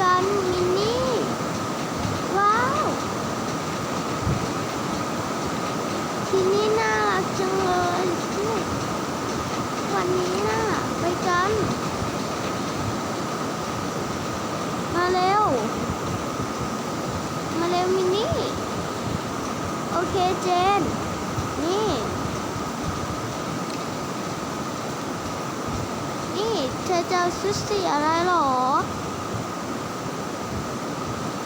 กันมินนี่ ว้าว ที่นี่น่ารักจังเลย วันนี้น่ะไปกัน มาเร็ว มาเร็วมินนี่ โอเคเจน นี่ นี่เธอจะเอาชุดสีอะไรหรอ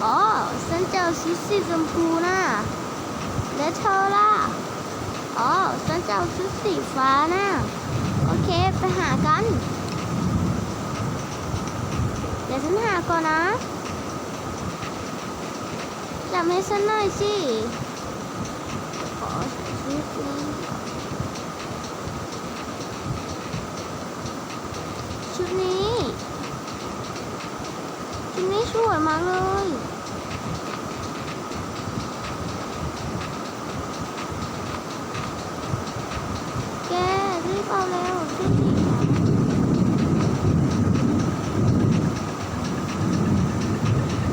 อ๋อฉันจะเอาชุดสีชมพูน่ะแล้วเธอล่ะ อ๋อฉันจะเอาชุดสีฟ้าน่ะโอเค ไปหากัน เดี๋ยวฉันหาก่อนนะจับให้ฉันหน่อยสิขอใส่ชุดนี้ก่ชุดนี้ชุดนี้สวยมากเลย แกรีบเอาเร็วชุดสีฟ้า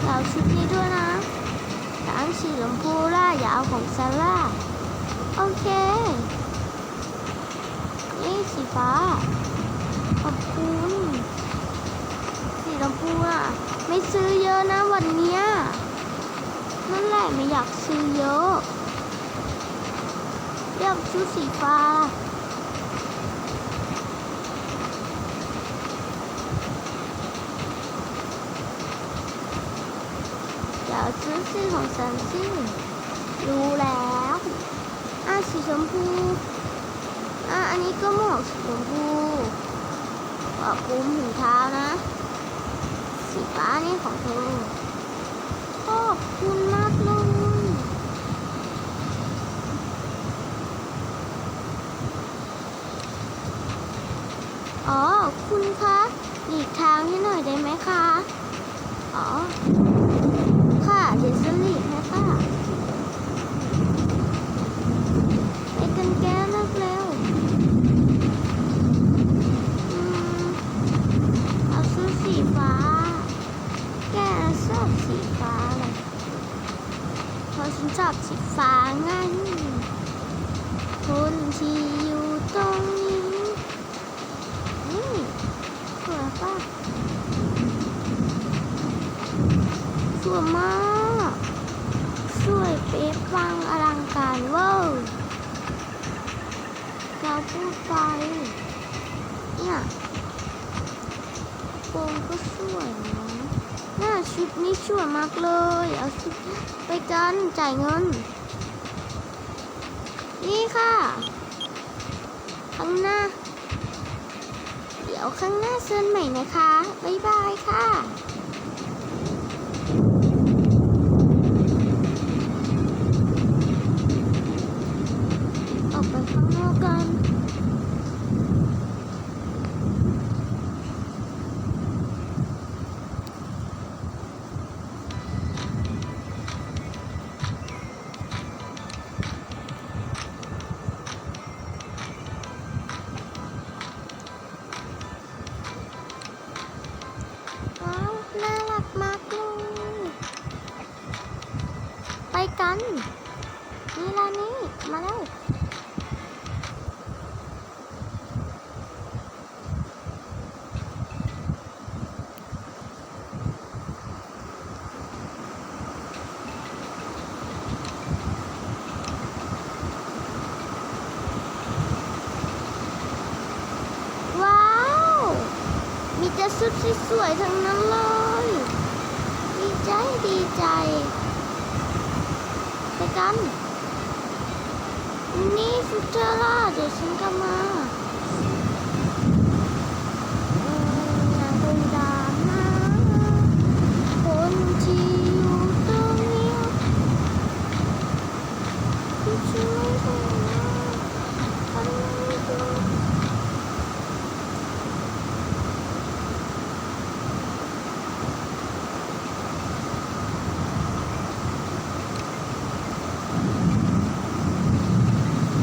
เอาชุดนี้ด้วยนะทั้งสีชมพูล่ะอย่าเอาของซาร่าโอเค นี่สีฟ้า ขอบคุณ สีชมพูอะ ไม่ซื้อเยอะนะวันเนี้ยนั่นแหละไม่อยากซื้อเยอะอยากชุดสีฟ้าเดี๋ยวซื้อสีของฉันสิรู้แล้วอะสีชมพูอะอันนี้ก็หมวกสีชมพูปะปุ้มถุงเท้านะ สีฟ้านี่ของเธอ อบคุณมากเลย อ๋อ คุณคะหลีกทางให้หน่อยได้ไหมคะ อ๋อ ค่ะ เดี๋ยวจะหลีกให้ค่ะไปกันแก้เลิกเร็วอืมเอาชุดสีฟ้า แกชอบสีฟ้าเลยเพราะฉันชอบสีฟ้าไงคนที่อยู่ตรงนี้นี่ สวยมาก สวยเป๊ะปังอลังการเวอร์เราพูดไป เนี่ยโปรงก็สวยนะน้าชุดนี้สวยมากเลย เอาชุดไปกันจ่ายเงิน นี่ค่ะ ข้างหน้า ดี๋ยวครั้งหน้าเชิญใหม่นะคะ บ๊ายบายค่ะ สวยๆทั้งนั้นเลย ดีใจดีใจ ไปกัน นี่ฟุตเจอร่าเดี๋ยวฉันกลับมาอืมอยากเป็นดามนะคนที่อยู่ตรงนี้ที่ช่วยผมนะทำไมดู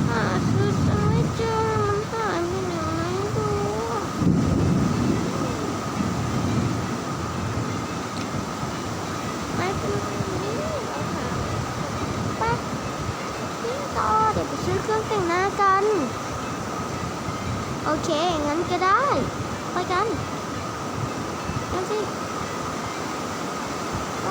หาชุดฉันไม่เจอมันหาย ซื้อเครื่องแต่งหน้ากัน โอเค งั้นก็ได้ ไปกันกันสิไป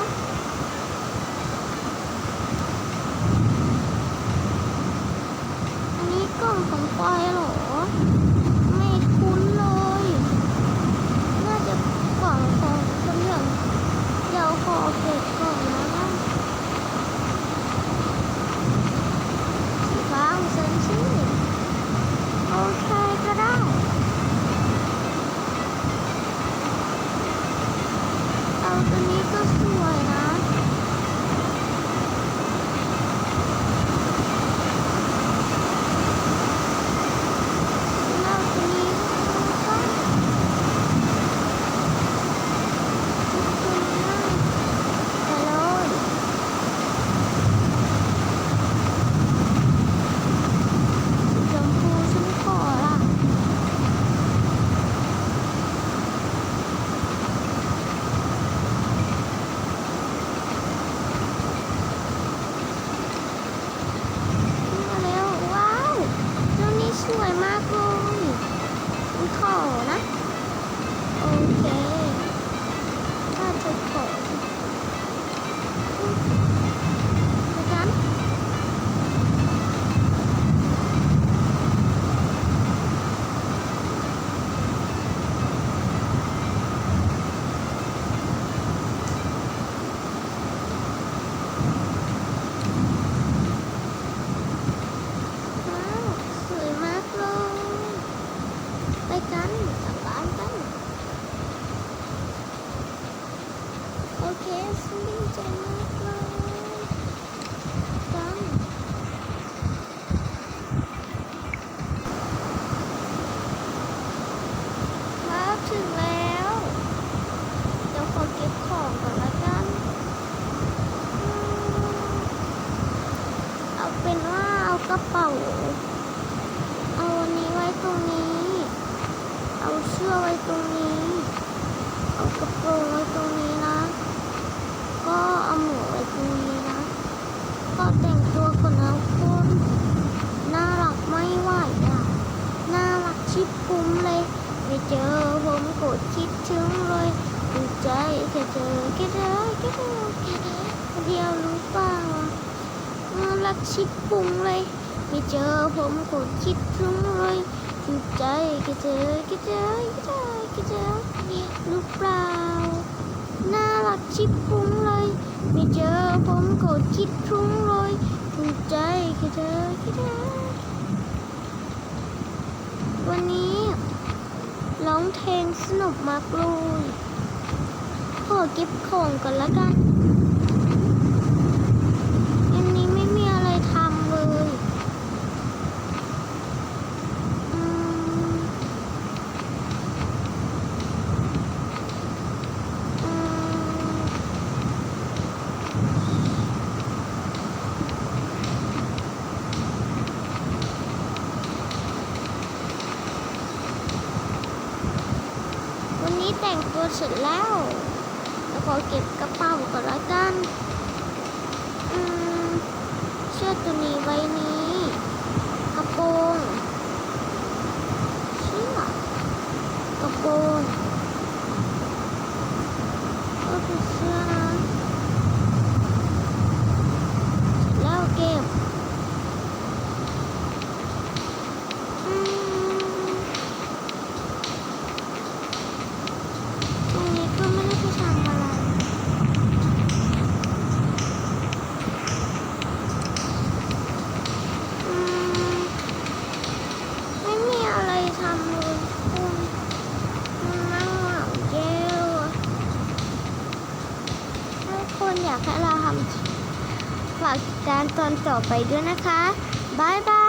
อันนี้กล่องของปอยเหรอ ไม่คุ้นเลย น่าจะกล่องของคนอย่างเดี๋ยวขอเก็บก่อนนะสีฟ้าของฉันสิโอเคก็ได้ เอาตัวนี้ก็สวยนะ เอาตัวนี้ก็ไปเลยสีชมพูฉันขอละ มาเร็ว ว้าวเจ้านี้สวยมากเลยฉันขอนะ โอเค ถ้าเธอขอไปกันว้าวสวยมากเลย ไปกันกลับบ้านกัน โอเคฉันดีใจมากเลยกันครับถึงแล้ว เดี๋ยวขอเก็บของก่อนละกัน เอาเป็นว่าเอากระเป๋าอันนี้ไว้ตรงนี้ เอาเชือกไว้ตรงนี้ เอากระโปรงไว้ตรงนี้นะ ก็เอาหมวกไว้ตรงนี้นะ ก็แต่งตัวก่อนนะคุณ น่ารักไม่ไหวอะ น่ารักชิบปุ้มเลย ไม่เจอผมกดคิดถึงเลยดูใจแค่เจอแค่เจอแค่เจอแค่เจอเดียวรู้เปล่าอะน่ารักชิบปุ้ม เลยไม่เจอผมกดคิดถึงเลยดูใจแค่เจอแค่เจอแค่เจอแค่เจอรู้เปล่าน่ารักชิบพุ้งเลยไม่เจอผมก็คิดทุ้งเลยถูกใจแค่เธอแค่เธอวันนี้ร้องเพลงสนุกมากเลยขอเก็บของก่อนละกันอันนี้ไม่มีอะไรทำเลยอืมอืม วันนี้แต่งตัวเสร็จแล้วแล้วขอเก็บกระเป๋าก่อนละกันอืมเชือกตัวนี้ไว้นี้กระโปรงเชือกระโปรงก็คือเสื้อนะเสร็จแล้วเก็บ อืม ตรงนี้ก็ไม่ได้ไปทำอะไร อืม ไม่มีอะไรทำเลยคุณมันนั่งเหงาแย่อะถ้าคนอยากให้เราทำฝากติดตาม ตอนต่อไปด้วยนะคะ บ๊ายบาย